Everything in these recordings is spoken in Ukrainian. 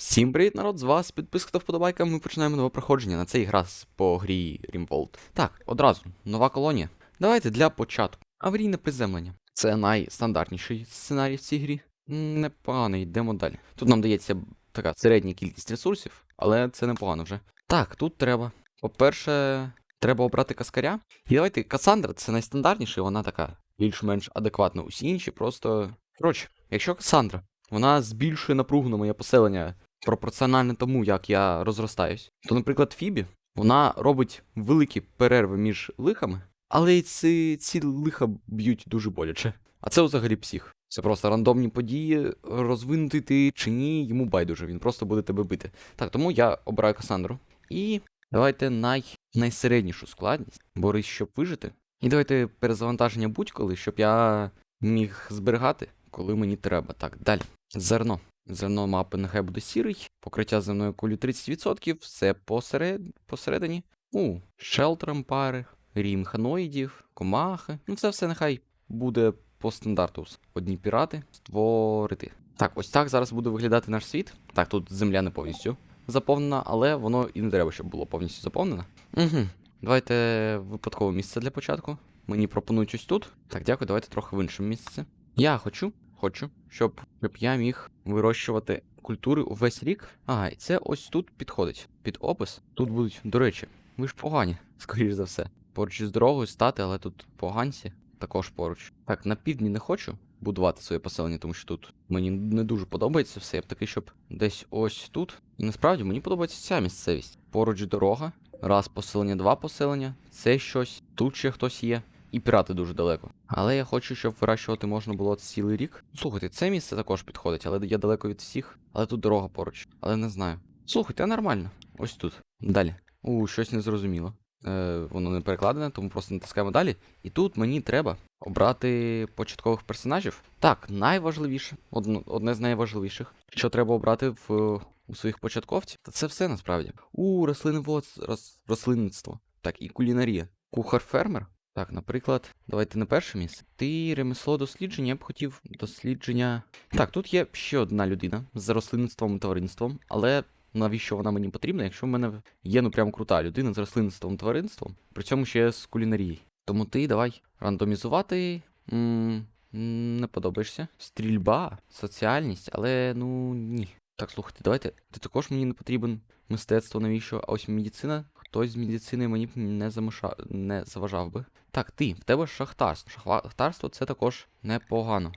Всім привіт, народ! З вас підписка та вподобайка. Ми починаємо нове проходження на цей гра по грі Rimworld. Так, одразу, нова колонія. Давайте для початку. Аварійне приземлення. Це найстандартніший сценарій в цій грі. М, Непоганий, йдемо далі. Тут нам дається така середня кількість ресурсів, але це непогано вже. Так, тут треба. По-перше, треба обрати каскаря. І давайте Касандра це найстандартніша, вона така більш-менш адекватна. Усі інші просто. Коротше, якщо Касандра, вона збільшує напругу на моє поселення пропорціонально тому, як я розростаюсь, то, наприклад, Фібі, вона робить великі перерви між лихами, але ці, ці лиха б'ють дуже боляче. А це взагалі псих. Це просто рандомні події, розвинутий ти чи ні, йому байдуже, він просто буде тебе бити. Так, тому я обираю Касандру. І давайте най... найсереднішу складність, борись, щоб вижити. І давайте перезавантаження будь-коли, щоб я міг зберігати, коли мені треба. Так, далі. Зерно. Зерно мапи нехай буде сірий, покриття земною кулю 30%, все посеред... посередині. У, шелтером пари, рім ханоїдів, комахи. Ну це все нехай буде по стандарту. Одні пірати створити. Так, ось так зараз буде виглядати наш світ. Так, тут земля не повністю заповнена, але воно і не треба, щоб було повністю заповнено. Угу. Давайте випадкове місце для початку. Мені пропонують ось тут. Так, дякую, давайте трохи в іншому місці. Я хочу, хочу, щоб, я міг вирощувати культури увесь рік. Ага, і це ось тут підходить. Під опис. Тут будуть, до речі, ви ж погані, скоріш за все. Поруч із дорогою стати, але тут поганці також поруч. Так, на півдні не хочу будувати своє поселення, тому що тут мені не дуже подобається все. Я б такий, щоб десь ось тут. І насправді мені подобається ця місцевість. Поруч дорога, раз поселення, два поселення, це щось, тут ще хтось є. І пірати дуже далеко. Але я хочу, щоб вирощувати можна було цілий рік. Слухайте, це місце також підходить, але я далеко від всіх. Але тут дорога поруч. Але не знаю. Слухайте, а нормально. Ось тут. Далі. У, щось незрозуміло. Е, воно не перекладене, тому просто натискаємо далі. І тут мені треба обрати початкових персонажів. Так, найважливіше, одно, одне з найважливіших, що треба обрати в, у своїх початковців. Та це все насправді. У рослиновод, рос, рослинництво. Так, і кулінарія. Кухар-фермер. Так, наприклад, давайте на перше місце. Ти ремесло дослідження, я б хотів дослідження. Так, тут є ще одна людина з рослинництвом і тваринством, але навіщо вона мені потрібна, якщо в мене є ну прям крута людина з рослинництвом і тваринством, при цьому ще з кулінарією. Тому ти давай рандомізувати. М, Не подобаєшся. Стрільба, соціальність, але ну ні. Так, слухайте, давайте. Ти також мені не потрібен мистецтво, навіщо? А ось медицина. Хтось з медицини мені б не замиша... не заважав би. Так, ти, в тебе шахтарство. Шахтарство це також непогано.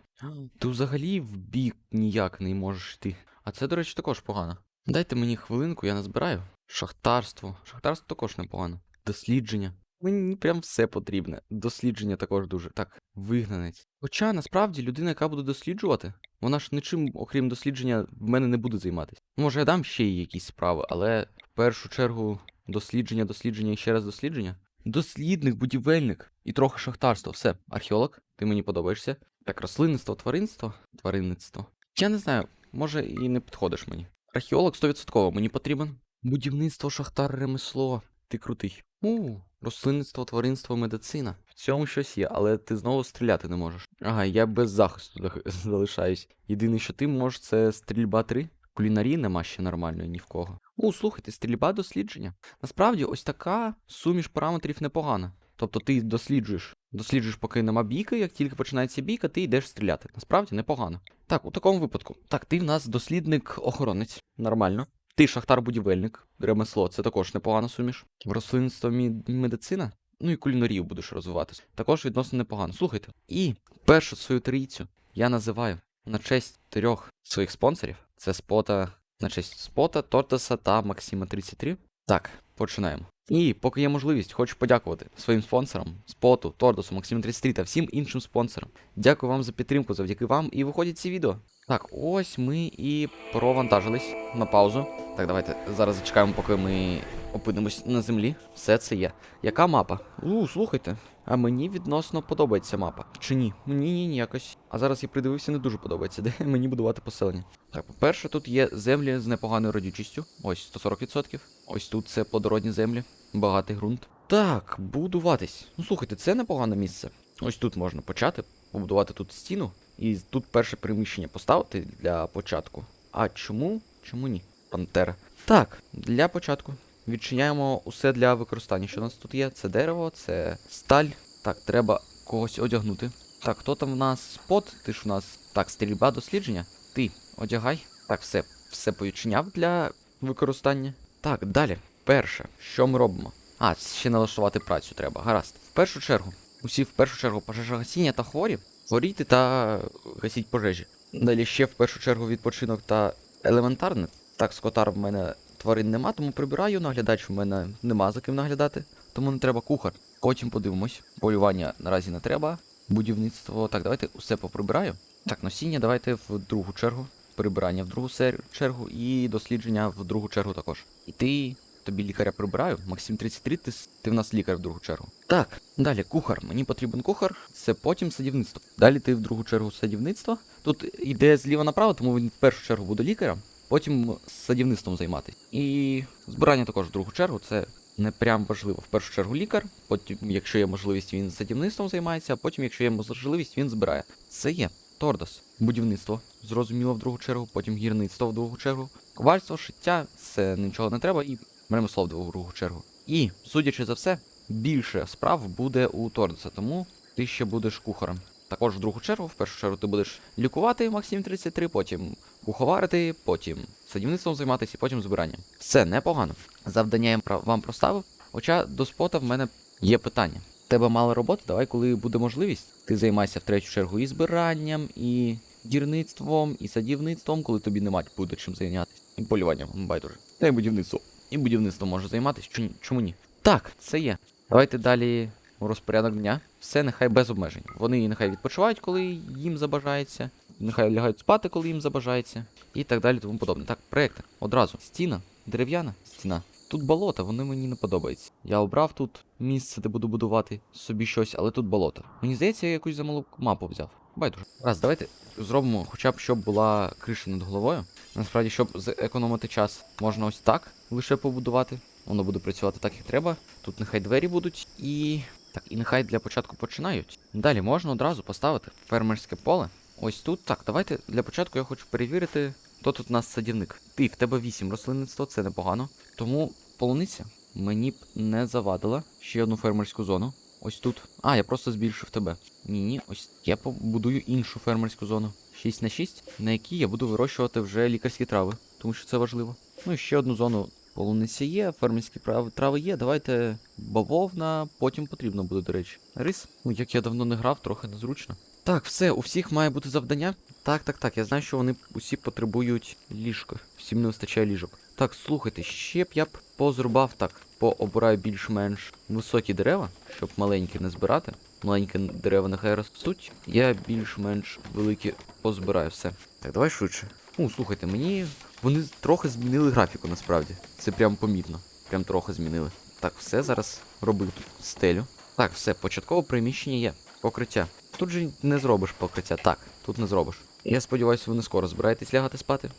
Ти взагалі в бік ніяк не можеш йти. А це, до речі, також погано. Дайте мені хвилинку, я назбираю. Шахтарство. Шахтарство також непогано. Дослідження. Мені прям все потрібне. Дослідження також дуже. Так, вигнанець. Хоча насправді людина, яка буде досліджувати, вона ж нічим, окрім дослідження, в мене не буде займатися. Може, я дам ще їй якісь справи, але в першу чергу дослідження, дослідження і ще раз дослідження. Дослідник, будівельник і трохи шахтарство. Все, археолог, ти мені подобаєшся. Так, рослинництво, тваринство, тваринництво. Я не знаю, може і не підходиш мені. Археолог 100% мені потрібен. Будівництво, шахтар, ремесло. Ти крутий. У, рослинництво, тваринство, медицина. В цьому щось є, але ти знову стріляти не можеш. Ага, я без захисту залишаюсь. Єдине, що ти можеш, це стрільба 3. Кулінарії нема ще нормальної ні в кого. У, слухайте, стрільба дослідження. Насправді, ось така суміш параметрів непогана. Тобто ти досліджуєш, досліджуєш, поки нема бійки, як тільки починається бійка, ти йдеш стріляти. Насправді непогано. Так, у такому випадку. Так, ти в нас дослідник-охоронець. Нормально. Ти шахтар-будівельник, ремесло, це також непогана суміш. Рослинство медицина. Ну і кулінарію будеш розвиватися. Також відносно непогано. Слухайте. І першу свою трійцю я називаю на честь трьох своїх спонсорів. Це спота, на честь спота, Тортеса та Максима 33. Так, починаємо. І поки є можливість, хочу подякувати своїм спонсорам, споту, Тордосу, Максиму 33 та всім іншим спонсорам. Дякую вам за підтримку, завдяки вам і виходять ці відео. Так, ось ми і провантажились на паузу. Так, давайте зараз зачекаємо, поки ми опинимось на землі. Все це є. Яка мапа? У, слухайте. А мені відносно подобається мапа. Чи ні? Ні, ні, ні, якось. А зараз я придивився, не дуже подобається, де мені будувати поселення. Так, по-перше, тут є землі з непоганою родючістю. Ось 140%. Ось тут це плодородні землі, багатий ґрунт. Так, будуватись. Ну слухайте, це непогане місце. Ось тут можна почати, побудувати тут стіну. І тут перше приміщення поставити для початку. А чому? Чому ні? пантера. Так, для початку відчиняємо усе для використання, що у нас тут є. Це дерево, це сталь. Так, треба когось одягнути. Так, хто там в нас спот? Ти ж у нас. Так, стрільба дослідження. Ти одягай. Так, все, все повідчиняв для використання. Так, далі. Перше, що ми робимо? А, ще налаштувати працю треба. Гаразд. В першу чергу. Усі в першу чергу пожежогасіння та хворі. Горійте та гасіть пожежі. Далі ще в першу чергу відпочинок та елементарне. Так, скотар в мене тварин нема, тому прибираю. Наглядач в мене нема за ким наглядати. Тому не треба кухар. Потім подивимось. Полювання наразі не треба. Будівництво. Так, давайте усе поприбираю. Так, носіння давайте в другу чергу. Прибирання в другу чергу і дослідження в другу чергу також. І ти. Тобі лікаря прибираю. Максим 33, ти, ти в нас лікар в другу чергу. Так, далі кухар. Мені потрібен кухар. Це потім садівництво. Далі ти в другу чергу садівництво. Тут йде зліва направо, тому він в першу чергу буде лікарем, потім садівництвом займатися. І збирання також в другу чергу. Це не прям важливо. В першу чергу лікар, потім, якщо є можливість, він садівництвом займається, а потім, якщо є можливість, він збирає. Це є. Тордос. Будівництво, зрозуміло, в другу чергу, потім гірництво в другу чергу. Ковальство, шиття, це нічого не треба, і ремесло в другу чергу. І, судячи за все, більше справ буде у Тордоса, тому ти ще будеш кухарем. Також в другу чергу, в першу чергу, ти будеш лікувати Максим 33, потім куховарити, потім садівництвом займатися, потім збиранням. Все непогано. Завдання я вам проставив. Хоча до спота в мене є питання. Тебе мало роботи, давай, коли буде можливість, ти займайся в третю чергу і збиранням, і дірництвом, і садівництвом, коли тобі нема буде чим зайнятися. І полюванням, байдуже. Та й будівництво. І будівництвом може займатися, чому, чому ні? Так, це є. Давайте далі розпорядок дня. Все нехай без обмежень. Вони нехай відпочивають, коли їм забажається. Нехай лягають спати, коли їм забажається. І так далі, тому подобне. Так, проекти. Одразу. Стіна, дерев'яна стіна. Тут болото, вони мені не подобаються. Я обрав тут місце, де буду будувати собі щось, але тут болото. Мені здається, я якусь замалу мапу взяв. Байдуже. Раз, давайте зробимо хоча б щоб була криша над головою. Насправді, щоб зекономити час, можна ось так лише побудувати. Воно буде працювати так, як треба. Тут нехай двері будуть і. Так, і нехай для початку починають. Далі можна одразу поставити фермерське поле. Ось тут. Так, давайте для початку я хочу перевірити, хто тут у нас садівник. Ти, в тебе 8 рослинництва, це непогано. Тому полуниця мені б не завадила ще одну фермерську зону. Ось тут. А, я просто збільшив тебе. Ні, ні, ось я побудую іншу фермерську зону. 6 на 6, на якій я буду вирощувати вже лікарські трави, тому що це важливо. Ну і ще одну зону полуниці є, фермерські трави є. Давайте бавовна, потім потрібно буде, до речі. Рис. Ну, як я давно не грав, трохи незручно. Так, все, у всіх має бути завдання. Так, так, так. Я знаю, що вони усі потребують ліжка. Всім не вистачає ліжок. Так, слухайте, ще б я б позрубав так. Пообираю більш-менш високі дерева, щоб маленькі не збирати. Маленькі дерева нехай ростуть. Я більш-менш великі позбираю все. Так, давай швидше. Ну, слухайте, мені. Вони трохи змінили графіку насправді. Це прям помітно. Прям трохи змінили. Так, все, зараз робив тут стелю. Так, все, початкове приміщення є. Покриття. Тут же не зробиш покриття. Так, тут не зробиш. Я сподіваюся, ви не скоро збираєтесь лягати спати.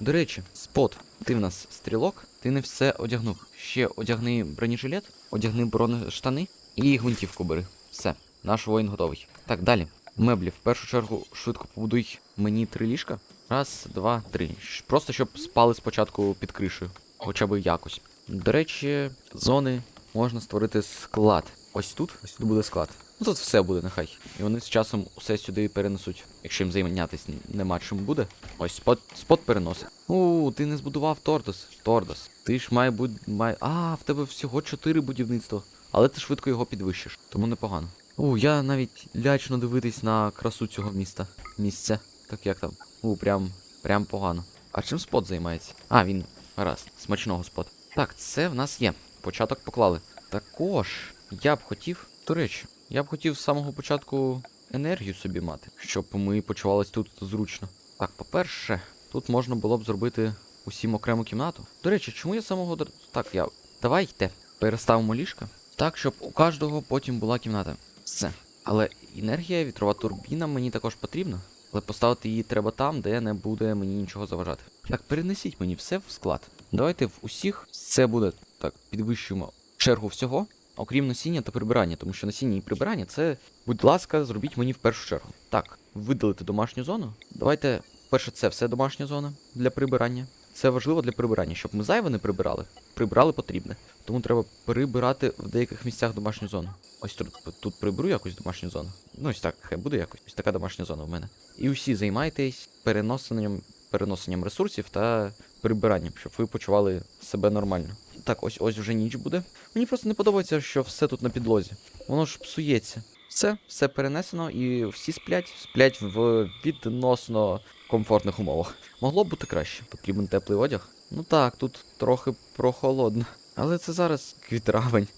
До речі, спот, ти в нас стрілок, ти не все одягнув. Ще одягни бронежилет, одягни бронештани і гвинтівку бери. Все, наш воїн готовий. Так, далі. Меблі. В першу чергу швидко побудуй мені три ліжка. Раз, два, три. Просто щоб спали спочатку під кришею. Хоча б якось. До речі, зони можна створити склад. Ось тут, ось тут буде склад. Ну тут все буде нехай. І вони з часом усе сюди перенесуть. Якщо їм зайнятися нема чим буде. Ось спот, спот переносить. У, ти не збудував Тордос. Тордос. Ти ж має бути. Має... А, в тебе всього чотири будівництва. Але ти швидко його підвищиш, тому непогано. У, я навіть лячно дивитись на красу цього міста. Місця. Так як там? У, прям, прям погано. А чим спот займається? А, він. Гаразд, смачного спот. Так, це в нас є. Початок поклали. Також я б хотів. До речі, я б хотів з самого початку енергію собі мати, щоб ми почувалися тут зручно. Так, по-перше, тут можна було б зробити усім окрему кімнату. До речі, чому я самого Так, я. Давайте переставимо ліжка. Так, щоб у кожного потім була кімната. Все. Але енергія, вітрова турбіна мені також потрібна. Але поставити її треба там, де не буде мені нічого заважати. Так, перенесіть мені все в склад. Давайте в усіх все буде так, підвищуємо чергу всього, окрім насіння та прибирання, тому що насіння і прибирання це, будь ласка, зробіть мені в першу чергу. Так, видалити домашню зону. Давайте, перше, це все домашня зона для прибирання. це важливо для прибирання, щоб ми зайве не прибирали. Прибирали потрібне. Тому треба прибирати в деяких місцях домашню зону. Ось тут, тут приберу якусь домашню зону. Ну ось так, хай буде якось. Ось така домашня зона в мене. І усі займайтесь переносенням, переносенням ресурсів та прибиранням, щоб ви почували себе нормально. Так, ось ось вже ніч буде. Мені просто не подобається, що все тут на підлозі. Воно ж псується. Все, все перенесено, і всі сплять, сплять в відносно комфортних умовах. Могло б бути краще. Потрібен теплий одяг. Ну так, тут трохи прохолодно. Але це зараз квітравень.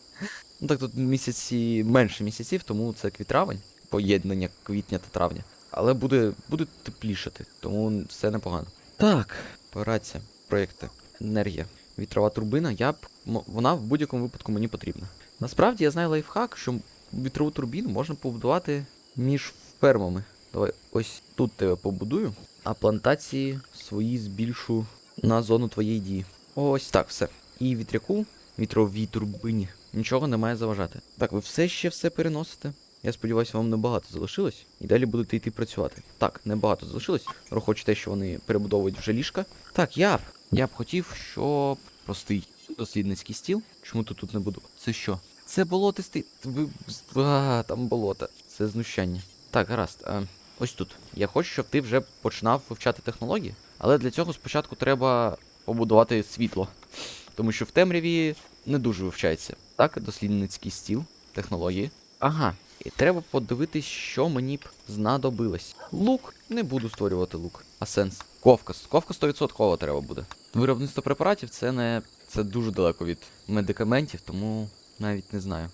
Ну так тут місяці менше місяців, тому це квітравень, поєднання квітня та травня. Але буде, буде теплішати, тому все непогано. Так, операція, проєкти, енергія. Вітрова турбина, я б. Вона в будь-якому випадку мені потрібна. Насправді я знаю лайфхак, що вітрову турбіну можна побудувати між фермами. Давай ось тут тебе побудую, а плантації свої збільшу на зону твоєї дії. Ось так, все. І вітряку, вітровій турбині, нічого не має заважати. Так, ви все ще все переносите. Я сподіваюся, вам небагато залишилось. І далі будете йти працювати. Так, небагато залишилось. Рахуючи те, що вони перебудовують вже ліжка. Так, я. Я б хотів, щоб простий дослідницький стіл. Чому ти тут не буду? Це що? Це болотистий. А, там болото. Це знущання. Так, гаразд. А, ось тут. Я хочу, щоб ти вже починав вивчати технології, але для цього спочатку треба побудувати світло. Тому що в темряві не дуже вивчається. Так, дослідницький стіл, технології. Ага, і треба подивитись, що мені б знадобилось. Лук. Не буду створювати лук. А сенс. Ковка. Ковка 100% треба буде. Виробництво препаратів це не. Це дуже далеко від медикаментів, тому навіть не знаю.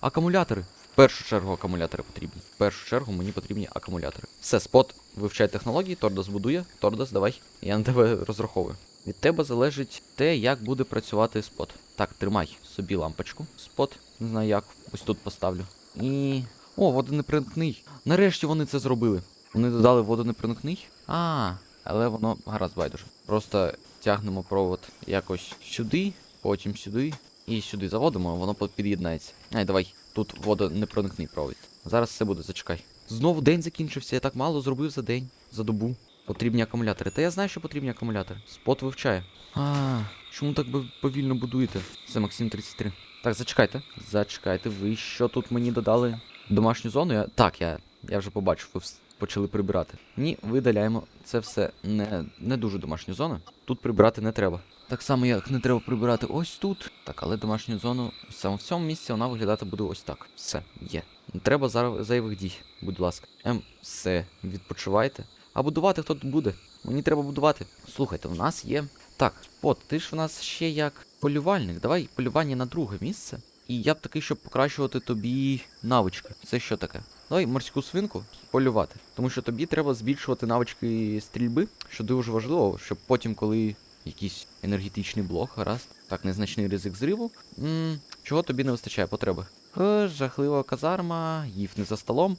Акумулятори. В першу чергу акумулятори потрібні. В першу чергу мені потрібні акумулятори. Все, спот, вивчай технології, Тордос будує. Тордос, давай. Я на тебе розраховую. Від тебе залежить те, як буде працювати спот. Так, тримай собі лампочку. Спот. Не знаю як. Ось тут поставлю. І. О, водонепроникний. Нарешті вони це зробили. Вони додали водонепроникний. А, але воно гаразд байдуже. Просто тягнемо провод якось сюди, потім сюди і сюди заводимо, воно під'єднається. Ай, давай, тут водонепроникний провід. Зараз все буде, зачекай. Знову день закінчився, я так мало зробив за день, за добу. Потрібні акумулятори. Та я знаю, що потрібні акумулятори. Спот вивчає. А, чому так повільно будуєте? Це Максим 33. Так, зачекайте. Зачекайте, ви що тут мені додали? Домашню зону? Я... Так, я, я вже побачив, почали прибирати. Ні, видаляємо. Це все не, не дуже домашня зона. Тут прибирати не треба. Так само, як не треба прибирати ось тут. Так, але домашню зону саме в цьому місці вона виглядати буде ось так. Все, є. Не треба зайвих дій, будь ласка. Ем, все, відпочивайте. А будувати хто тут буде? Мені треба будувати. Слухайте, у нас є. Так, от, ти ж в нас ще як полювальник. Давай полювання на друге місце. І я б такий, щоб покращувати тобі навички. Це що таке? Давай морську свинку полювати. Тому що тобі треба збільшувати навички стрільби, що дуже важливо, щоб потім, коли якийсь енергетичний блок, гаразд. Так, незначний ризик зриву. м чого тобі не вистачає потреби? Е, жахлива казарма, їв не за столом.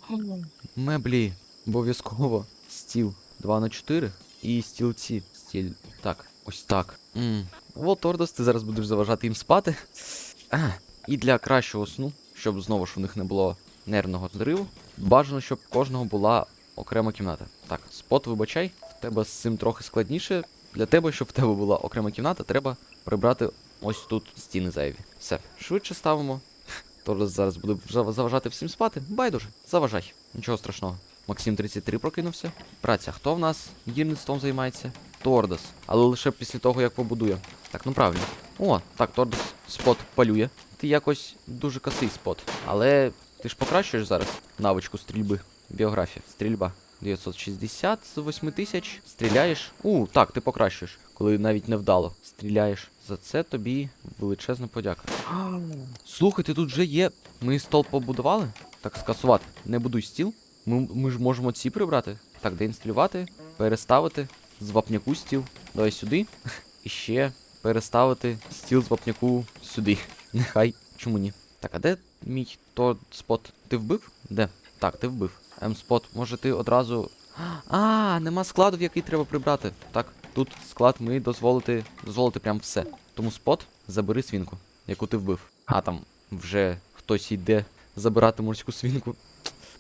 Меблі. Обов'язково. Стіл 2 на 4 і стілці. Стіль. Так, ось так. м От, Тордос, ти зараз будеш заважати їм спати. А, і для кращого сну, щоб знову ж у них не було нервного зриву, бажано, щоб кожного була окрема кімната. Так, спот, вибачай, в тебе з цим трохи складніше. Для тебе, щоб в тебе була окрема кімната, треба прибрати ось тут стіни зайві. Все, швидше ставимо. Тордос зараз буде зав- заважати всім спати. Байдуже, заважай. Нічого страшного. Максим 33 прокинувся. Праця, хто в нас гірництвом займається? Тордос. Але лише після того, як побудує. Так, ну правильно. О, так, Тордос спот полює. Ти якось дуже косий спот. Але ти ж покращуєш зараз навичку стрільби. Біографія. Стрільба. 960 з 8000. Стріляєш. У, так, ти покращуєш. Коли навіть невдало. Стріляєш. За це тобі величезна подяка. Слухайте, тут вже є. Ми стол побудували? Так, скасувати. Не будуй стіл. Ми, ми ж можемо ці прибрати. Так, деінсталювати, переставити з вапняку стіл. Давай сюди. І ще переставити стіл з вапняку сюди. Нехай. Чому ні? Так, а де мій то спот? Ти вбив? Де? Так, ти вбив. М спот, може ти одразу. А, нема складу, в який треба прибрати. Так, тут склад ми дозволити дозволити прям все. Тому спот, забери свінку, яку ти вбив. А там вже хтось йде забирати морську свінку.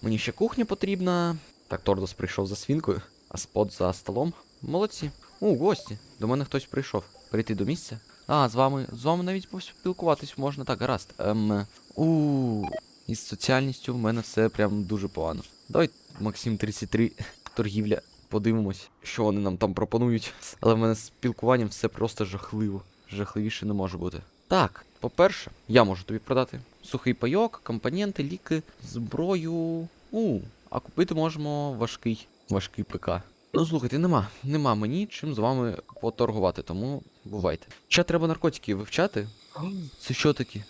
Мені ще кухня потрібна. Так, Тордос прийшов за свінкою, а спот за столом. Молодці. О, гості. До мене хтось прийшов. Прийти до місця. А, з вами. З вами навіть поспілкуватись можна. Так, гаразд. Ем. У. Із соціальністю в мене все прям дуже погано. Давай, Максим 33, торгівля. Подивимось, що вони нам там пропонують. Але в мене з спілкуванням все просто жахливо. Жахливіше не може бути. Так, по-перше, я можу тобі продати сухий пайок, компоненти, ліки, зброю. У, а купити можемо важкий, важкий ПК. Ну слухайте, нема, нема мені чим з вами поторгувати, тому бувайте. Ще треба наркотики вивчати. Це що таке?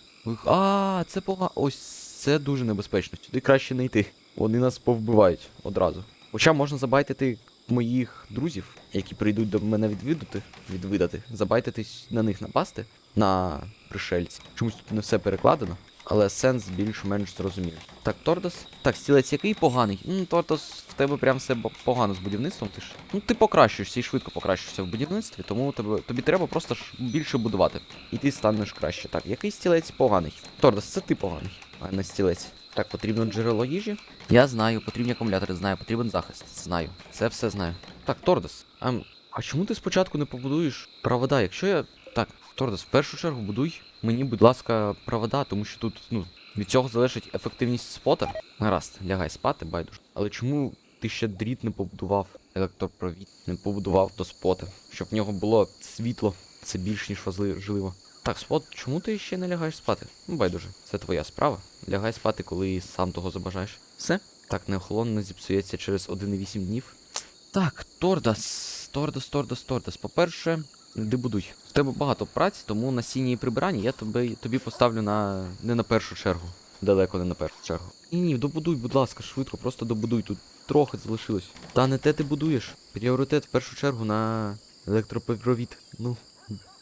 А, це пога. Ось це дуже небезпечно. Сюди краще не йти. Вони нас повбивають одразу. Хоча можна забайтити моїх друзів, які прийдуть до мене відвідати, відвидати, забайтитись на них напасти, на пришельців. Чомусь тут не все перекладено, але сенс більш-менш зрозумілий. Так, Тордос. Так, стілець який поганий. Ну, Тордос, в тебе прям все погано з будівництвом. Ти ж. Ну, ти покращуєшся і швидко покращуєшся в будівництві, тому тебе, тобі треба просто ж більше будувати. І ти станеш краще. Так, який стілець поганий? Тордос, це ти поганий, а не стілець. Так, потрібно джерело їжі. Я знаю, потрібні акумулятори, знаю, потрібен захист. Знаю. Це все знаю. Так, Тордос, а, а чому ти спочатку не побудуєш провода? Якщо я. Так, Тордос, в першу чергу будуй мені, будь ласка, провода, тому що тут, ну, від цього залежить ефективність спота. Гаразд, лягай спати, байдуже. Але чому ти ще дріт не побудував електропровід, не побудував до спота, щоб в нього було світло? Це більш ніж важливо. Так, спот, чому ти ще не лягаєш спати? Ну, байдуже, це твоя справа. Лягай спати, коли сам того забажаєш. Все? Так, неохолон не зіпсується через 1,8 днів. Так, Тордас. Тордас, Тордас, Тордас. По-перше, іди будуй. В тебе багато праці, тому насіння і прибирання я тобі, тобі поставлю на не на першу чергу. Далеко не на першу чергу. Ні, ні, добудуй, будь ласка, швидко, просто добудуй. Тут трохи залишилось. Та не те ти будуєш. Пріоритет в першу чергу на електропровід. Ну,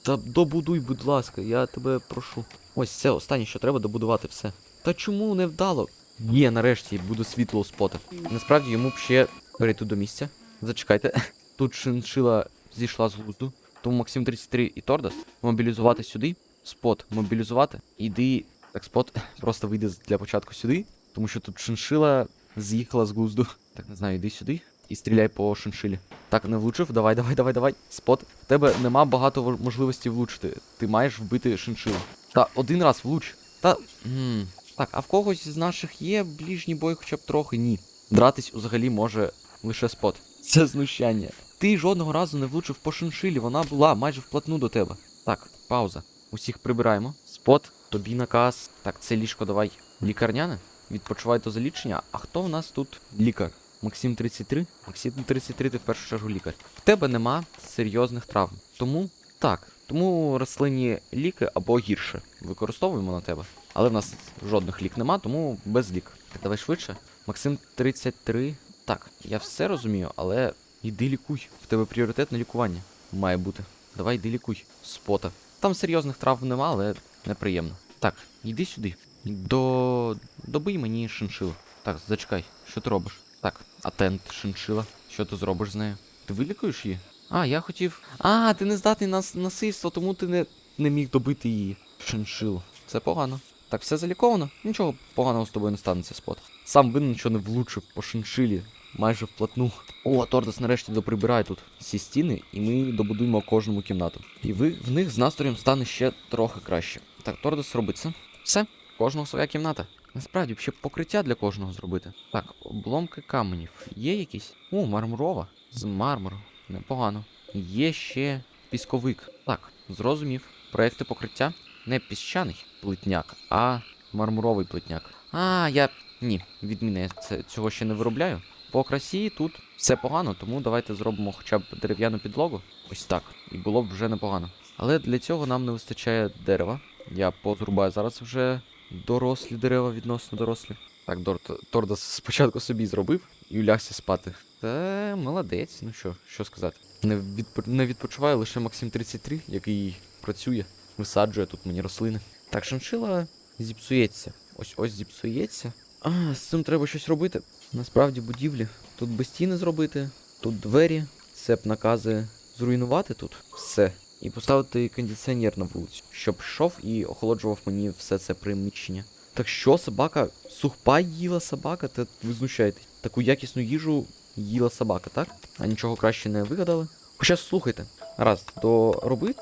та добудуй, будь ласка, я тебе прошу. Ось це останнє, що треба добудувати все. Та чому не вдало? Є, нарешті, буде світло спота. Насправді йому б ще перейти до місця. Зачекайте. Тут шиншила зійшла з глузду. Тому Максим 33 і Тордас мобілізувати сюди. Спот мобілізувати. Іди. Так, спот просто вийде для початку сюди. Тому що тут шиншила з'їхала з глузду. Так, не знаю, іди сюди і стріляй по шиншилі. Так, не влучив. Давай, давай, давай, давай. Спот. В тебе нема багато можливостей влучити. Ти маєш вбити шиншилу. Та один раз влуч. Та. м, Так, а в когось з наших є ближній бой хоча б трохи? Ні. Дратись взагалі може лише спот. Це знущання. Ти жодного разу не влучив по шиншилі, вона була майже вплотну до тебе. Так, пауза. Усіх прибираємо. Спот, тобі наказ. Так, це ліжко давай. Лікарняне? Відпочивай до залічення. А хто в нас тут лікар? Максим 33? Максим 33, ти в першу чергу лікар. В тебе нема серйозних травм. Тому так. Тому рослинні ліки або гірше використовуємо на тебе. Але в нас жодних лік нема, тому без лік. Давай швидше. Максим 33. Так, я все розумію, але йди лікуй. В тебе пріоритетне лікування має бути. Давай йди лікуй. Спота. Там серйозних травм нема, але неприємно. Так, йди сюди. До. Добий мені шиншилу. Так, зачекай, що ти робиш? Так, атент, шиншила. Що ти зробиш з нею? Ти вилікуєш її? А, я хотів. А, ти не здатний на насильство, тому ти не, не міг добити її. Шиншилу. Це погано. Так, все заліковано? Нічого поганого з тобою не станеться, спот. Сам винен, що не влучив по шиншилі. Майже вплотну. О, Тордос нарешті доприбирає тут всі стіни, і ми добудуємо кожному кімнату. І ви в них з настроєм стане ще трохи краще. Так, Тордос робить це. Все, кожного своя кімната. Насправді, ще покриття для кожного зробити. Так, обломки каменів. Є якісь? О, мармурова. З мармуру. Непогано. Є ще пісковик. Так, зрозумів. Проекти покриття не піщаний плитняк, а мармуровий плитняк. А, я. Ні, відміни, цього ще не виробляю. По красі тут все погано, тому давайте зробимо хоча б дерев'яну підлогу. Ось так. І було б вже непогано. Але для цього нам не вистачає дерева. Я позрубаю зараз вже дорослі дерева відносно дорослі. Так, Дорт, Тордос спочатку собі зробив і улягся спати. Та молодець, ну що, що сказати. Не, відпо... не відпочиває лише Максим 33, який працює, висаджує тут мені рослини. Так, шиншила зіпсується. Ось ось зіпсується. А, з цим треба щось робити. Насправді будівлі. Тут без стіни зробити, тут двері, цеп накази зруйнувати тут все. І поставити кондиціонер на вулицю, щоб йшов і охолоджував мені все це приміщення. Так що, собака, сухпай їла собака, та ви знущаєтесь. Таку якісну їжу їла собака, так? А нічого краще не вигадали. Хоча слухайте, раз, то роби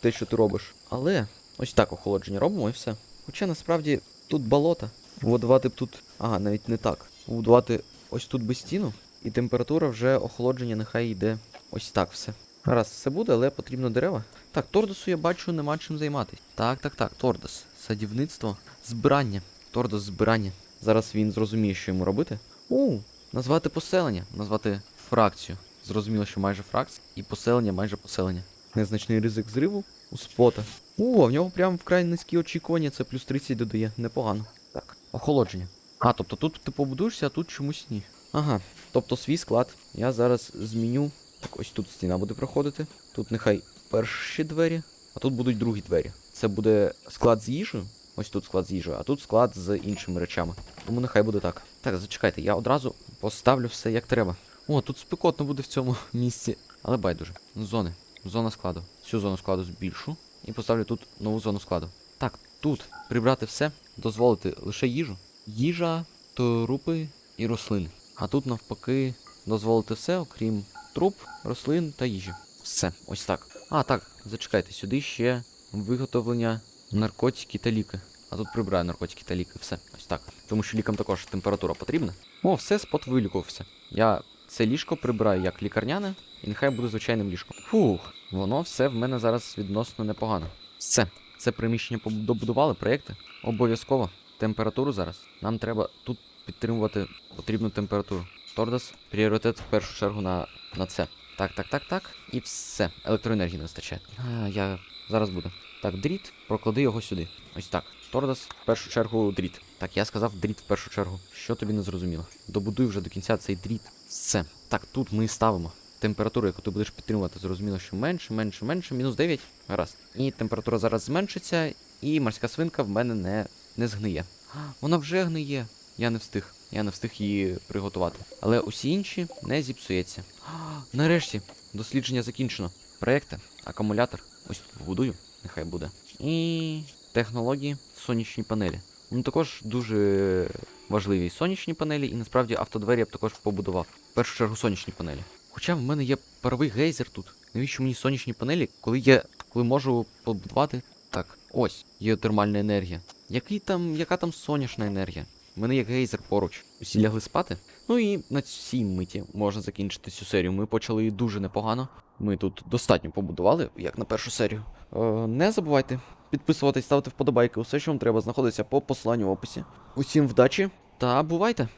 те, що ти робиш, але ось так охолодження робимо і все. Хоча насправді тут болото. Вбудувати б тут. Ага, навіть не так. Вбудувати ось тут би стіну, і температура вже охолодження нехай йде ось так все. Раз, все буде, але потрібно дерева. Так, Тордосу я бачу, нема чим займатися. Так, так, так, Тордос. Садівництво, збирання. Тордос збирання. Зараз він зрозуміє, що йому робити. У, назвати поселення, назвати фракцію. Зрозуміло, що майже фракція, і поселення майже поселення. Незначний ризик зриву у спота. О, в нього прям вкрай низькі очікування, це плюс 30 додає. Непогано. Так, охолодження. А, тобто тут ти побудуєшся, а тут чомусь ні. Ага. Тобто свій склад. Я зараз зміню. Так, ось тут стіна буде проходити. Тут нехай перші двері, а тут будуть другі двері. Це буде склад з їжею. Ось тут склад з їжею, а тут склад з іншими речами. Тому нехай буде так. Так, зачекайте, я одразу поставлю все як треба. О, тут спекотно буде в цьому місці. Але байдуже. Зони. Зона складу. Цю зону складу збільшу. І поставлю тут нову зону складу. Так, тут прибрати все, дозволити лише їжу. Їжа, трупи і рослини. А тут навпаки дозволити все, окрім труп, рослин та їжі. Все, ось так. А, так, зачекайте, сюди ще виготовлення наркотики та ліки. А тут прибираю наркотики та ліки, все, ось так. Тому що лікам також температура потрібна. О, все, спот вилікувався. Я це ліжко прибираю як лікарняне, і нехай буде звичайним ліжком. Фух, воно все в мене зараз відносно непогано. Все, це приміщення добудували, проєкти. Обов'язково. Температуру зараз. Нам треба тут підтримувати потрібну температуру. Тордос, пріоритет в першу чергу на, на це. Так, так, так, так. І все. Електроенергії не вистачає. А, я зараз буду. Так, дріт, проклади його сюди. Ось так. Тордос, в першу чергу дріт. Так, я сказав дріт в першу чергу. Що тобі не зрозуміло? Добудуй вже до кінця цей дріт. Все. Так, тут ми ставимо. Температуру, яку ти будеш підтримувати, зрозуміло, що менше, менше, менше, мінус 9. Гаразд. І температура зараз зменшиться, і морська свинка в мене не, не згниє. Вона вже гниє. Я не встиг. Я не встиг її приготувати. Але усі інші не зіпсується. Нарешті, дослідження закінчено. Проекти, акумулятор. Ось тут побудую, нехай буде. І технології сонячні панелі. Ну також дуже важливі сонячні панелі, і насправді автодвері я б також побудував. В першу чергу сонячні панелі. Хоча в мене є паровий гейзер тут. Навіщо мені сонячні панелі, коли я коли можу побудувати? Так, ось, геотермальна енергія. Який там, яка там сонячна енергія? У мене є гейзер поруч. Усі лягли спати. Ну і на цій миті можна закінчити цю серію. Ми почали дуже непогано. Ми тут достатньо побудували, як на першу серію. Е, не забувайте підписуватись, ставити вподобайки. Усе, що вам треба, знаходиться по посиланню в описі. Усім вдачі та бувайте!